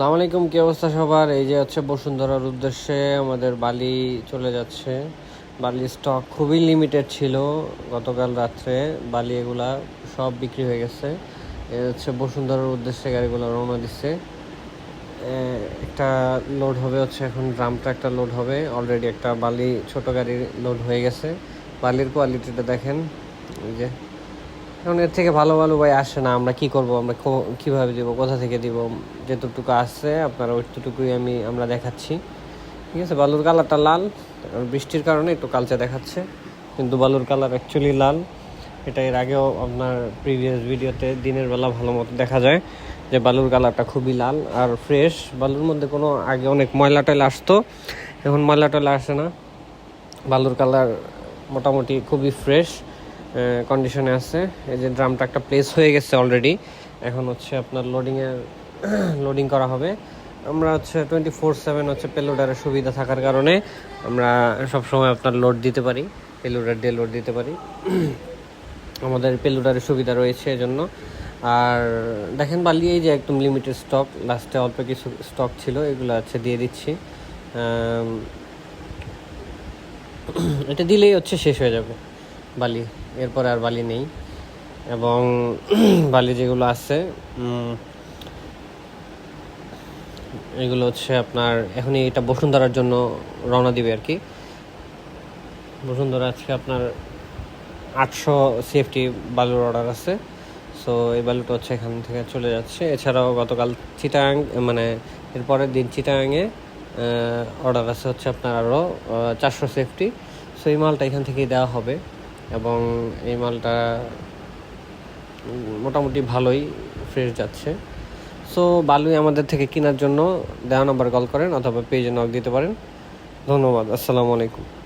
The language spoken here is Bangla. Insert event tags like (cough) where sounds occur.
সালাম আলাইকুম, কি অবস্থা সবার? এই যে হচ্ছে বসুন্ধরার উদ্দেশ্যে আমাদের বালি চলে যাচ্ছে। বালি স্টক খুবই লিমিটেড ছিল গতকাল রাত্রে। বালি এগুলা সব বিক্রি হয়ে গেছে। এই হচ্ছে বসুন্ধরার উদ্দেশ্যে গাড়িগুলো রওনা দিচ্ছে। একটা লোড হবে হচ্ছে এখন ড্রামটা একটা লোড হবে। অলরেডি একটা বালি, ছোট গাড়ি লোড হয়ে গেছে। বালির কোয়ালিটিটা দেখেন। এই যে এখন এর থেকে ভালো ভালো ভাই আসে না, আমরা কি করব, আমরা কীভাবে দিব, কোথা থেকে দিব, যেতটুকু আসছে আপনারা ওইটুকুই আমি, আমরা দেখাচ্ছি। ঠিক আছে, বালুর কালারটা লাল বৃষ্টির কারণে একটু কালচে দেখাচ্ছে, কিন্তু বালুর কালার অ্যাকচুয়ালি লাল। এটা এর আগেও আপনার প্রিভিয়াস ভিডিওতে দিনের বেলা ভালো মতো দেখা যায় যে বালুর কালারটা খুবই লাল আর ফ্রেশ বালুর মধ্যে কোনো, আগে অনেক ময়লা টয়লা আসতো, এখন ময়লা টয়লা আসে না। বালুর কালার মোটামুটি খুবই ফ্রেশ কন্ডিশনে আছে। এই যে ড্রামটা একটা প্লেস হয়ে গেছে অলরেডি এখন হচ্ছে আপনার লোডিংয়ের লোডিং (clears throat) করা হবে। আমরা হচ্ছে টোয়েন্টি ফোর সেভেন হচ্ছে পেলোডারের সুবিধা থাকার কারণে আমরা সবসময় আপনার লোড দিতে পারি পেলোডার দিয়ে লোড দিতে পারি। (clears throat) আমাদের পেলোডারের সুবিধা রয়েছে এজন্য। আর দেখেন বালি, এই যে একদম লিমিটেড স্টক লাস্টে অল্প কিছু স্টক ছিল, এগুলো হচ্ছে দিয়ে দিচ্ছি। (clears throat) এটা দিলেই হচ্ছে শেষ হয়ে যাবে। বালি, এরপরে আর বালি নেই। এবং (clears throat) বালি যেগুলো আছে এগুলো হচ্ছে আপনার, এখনই এটা বসুন্ধরার জন্য রওনা দিবে আর কি। বসুন্ধরা আজকে আপনার আটশো সিএফটি বালুর অর্ডার আছে। সো এই বালুটা হচ্ছে এখান থেকে চলে যাচ্ছে। এছাড়াও গতকাল চিটাং মানে এরপরের দিন চিটাংয়ে অর্ডার আছে হচ্ছে আপনার আরও চারশো সেফটি সো এই মালটা এখান থেকেই দেওয়া হবে। এবং এই মালটা মোটামুটি ভালোই ফ্রেশ যাচ্ছে। সো বালুই আমাদের থেকে কেনার জন্য দেওয়া নাম্বার কল করেন অথবা পেজে নক দিতে পারেন। ধন্যবাদ, আসসালামু আলাইকুম।